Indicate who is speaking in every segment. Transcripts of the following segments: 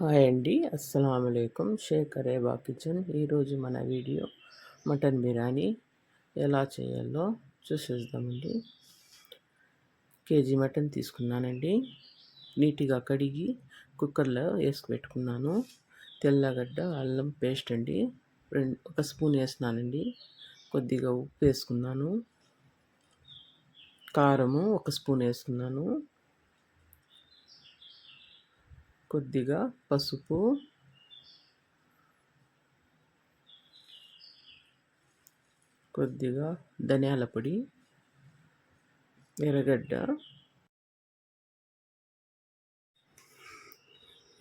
Speaker 1: Hi అండి. అస్సలం అయికం షేక్ అరేబా కిచెన్ ఈరోజు మన వీడియో మటన్ బిర్యానీ ఎలా చేయాలో చూసేద్దామండి. కేజీ మటన్ తీసుకున్నానండి. నీట్గా కడిగి కుక్కర్లో వేసి పెట్టుకున్నాను. తెల్లగడ్డ అల్లం పేస్ట్ అండి. రెండు ఒక స్పూన్ వేసినానండి. కొద్దిగా ఉప్పు వేసుకున్నాను. కారము ఒక స్పూన్ వేసుకున్నాను. కొద్దిగా పసుపు. కొద్దిగా ధనియాల పొడి. ఎర్రగడ్డ.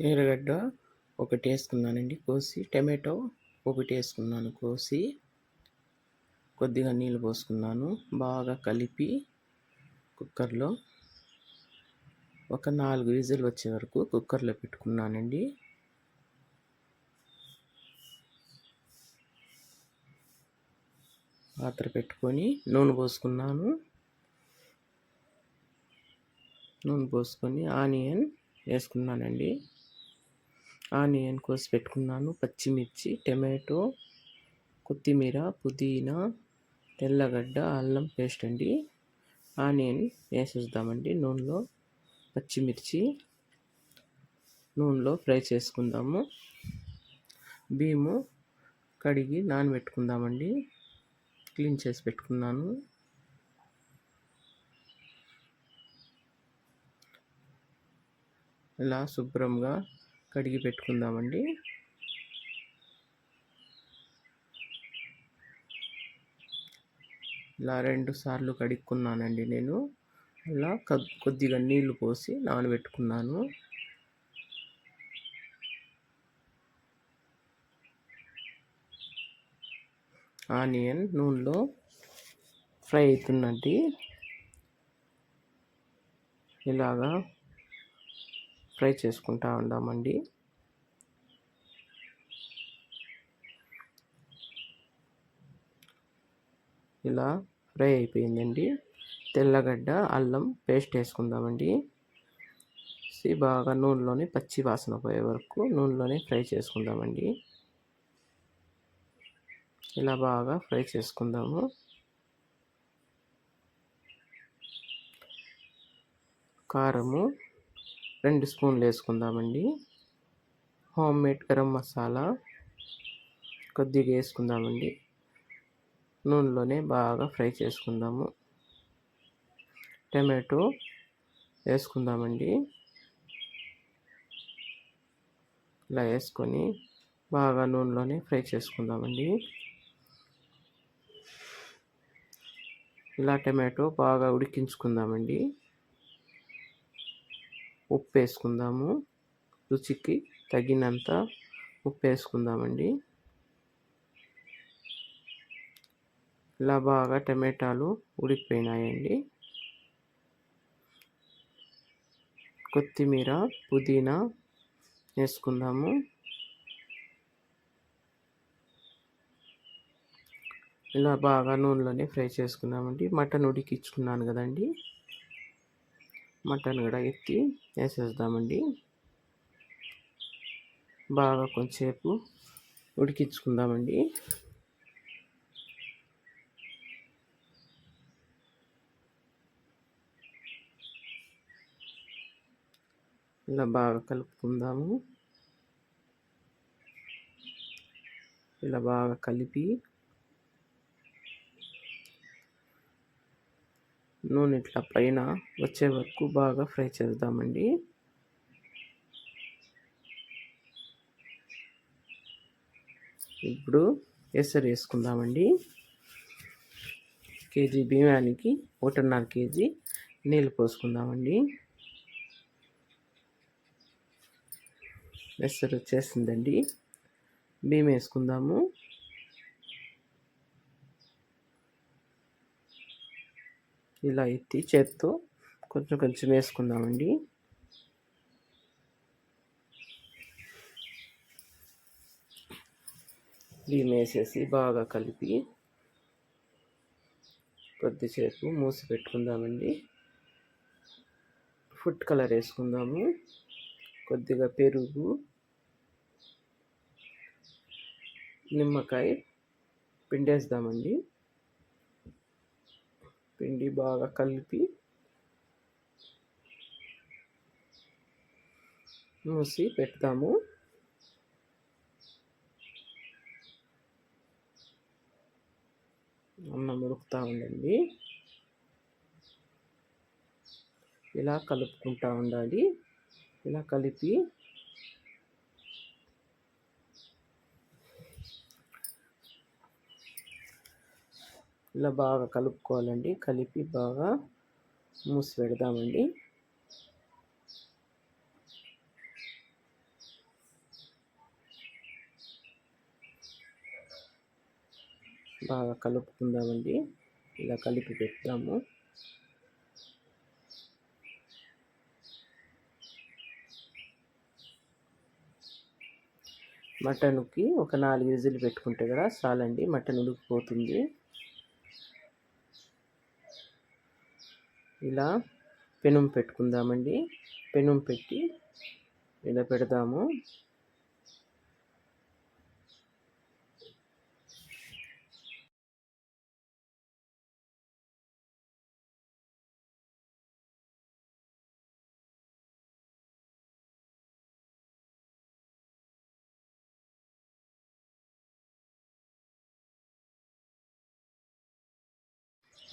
Speaker 1: ఎర్రగడ్డ ఒకటి వేసుకున్నానండి కోసి. టమాటో ఒకటి వేసుకున్నాను కోసి. కొద్దిగా నీళ్ళు పోసుకున్నాను బాగా కలిపి కుక్కర్లో ఒక నాలుగు విజిల్ వచ్చే వరకు కుక్కర్లో పెట్టుకున్నానండి. పాత్ర పెట్టుకొని నూనె పోసుకున్నాను. నూనె పోసుకొని ఆనియన్ వేసుకున్నానండి. ఆనియన్ కోసి పెట్టుకున్నాను. పచ్చిమిర్చి టమాటో కొత్తిమీర పుదీనా తెల్లగడ్డ అల్లం పేస్ట్ అండి. ఆనియన్ వేసేద్దామండి నూనెలో. పచ్చిమిర్చి నూనెలో ఫ్రై చేసుకుందాము. బియ్యము కడిగి నానబెట్టుకుందామండి. క్లీన్ చేసి పెట్టుకున్నాను. ఇలా శుభ్రంగా కడిగి పెట్టుకుందామండి. ఇలా రెండు సార్లు కడుక్కున్నానండి నేను. అలా కొద్దిగా నీళ్ళు పోసి నానబెట్టుకున్నాను. ఆనియన్ నూనెలో ఫ్రై అవుతున్నది. ఇలాగా ఫ్రై చేసుకుంటా ఉందామండి. ఇలా ఫ్రై అయిపోయిందండి. తెల్లగడ్డ అల్లం పేస్ట్ వేసుకుందామండి. బాగా నూనెలోనే పచ్చి వాసన పోయే వరకు నూనెలోనే ఫ్రై చేసుకుందామండి. ఇలా బాగా ఫ్రై చేసుకుందాము. కారము రెండు స్పూన్లు వేసుకుందామండి. హోమ్ మేడ్ గరం మసాలా కొద్దిగా వేసుకుందామండి. నూనెలోనే బాగా ఫ్రై చేసుకుందాము. టమాటో వేసుకుందామండి. ఇలా వేసుకొని బాగా నూనెలోనే ఫ్రై చేసుకుందామండి. ఇలా టమాటో బాగా ఉడికించుకుందామండి. ఉప్పు వేసుకుందాము. రుచికి తగినంత ఉప్పు వేసుకుందామండి. ఇలా బాగా టమాటాలు ఉడికిపోయినాయండి. కొత్తిమీర పుదీనా వేసుకుందాము. ఇలా బాగా నూనెలోనే ఫ్రై చేసుకుందామండి మటన్ ఉడికించుకున్నాను కదండి. మటన్ కూడా ఎత్తి వేసేద్దామండి. బాగా కొంచెంసేపు ఉడికించుకుందామండి. ఇలా బాగా కలుపుకుందాము. ఇలా బాగా కలిపి నూనె ఇట్లా పైన వచ్చే వరకు బాగా ఫ్రై చేద్దామండి. ఇప్పుడు ఎసరు వేసుకుందామండి. కేజీ బియ్యానికి ఒకటిన్నర కేజీ నీళ్ళు పోసుకుందామండి. ఎసరు వచ్చేసిందండి. బియ్యం వేసుకుందాము. ఇలా ఎత్తి చేత్తో కొంచెం కొంచెం వేసుకుందామండి. బియ్యం వేసేసి బాగా కలిపి కొద్దిసేపు మూసి పెట్టుకుందామండి. ఫుడ్ కలర్ వేసుకుందాము. కొద్దిగా పెరుగు నిమ్మకాయ పిండేద్దామండి పిండి బాగా కలిపి మూసి పెడతాము. అన్నం ఉడుకుతూ ఉండండి ఇలా కలుపుకుంటా ఉండాలి. ఇలా కలిపి ఇలా బాగా కలుపుకోవాలండి. కలిపి బాగా మూసి పెడదామండి. బాగా కలుపుకుందామండి. ఇలా కలిపి పెడతాము. మటన్కి ఒక నాలుగు విజిల్ పెట్టుకుంటే కదా చాలండి మటన్ ఉడికిపోతుంది. ఇలా పెనం పెట్టుకుందామండి. పెనం పెట్టి ఇలా పెడదాము.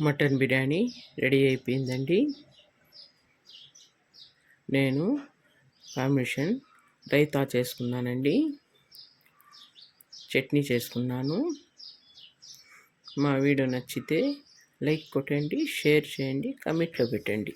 Speaker 1: మటన్ బిర్యానీ రెడీ అయిపోయిందండి. నేను కాంబినేషన్ రైతా చేసుకున్నానండి. చట్నీ చేసుకున్నాను. మా వీడియో నచ్చితే లైక్ కొట్టండి షేర్ చేయండి కమెంట్లో పెట్టండి.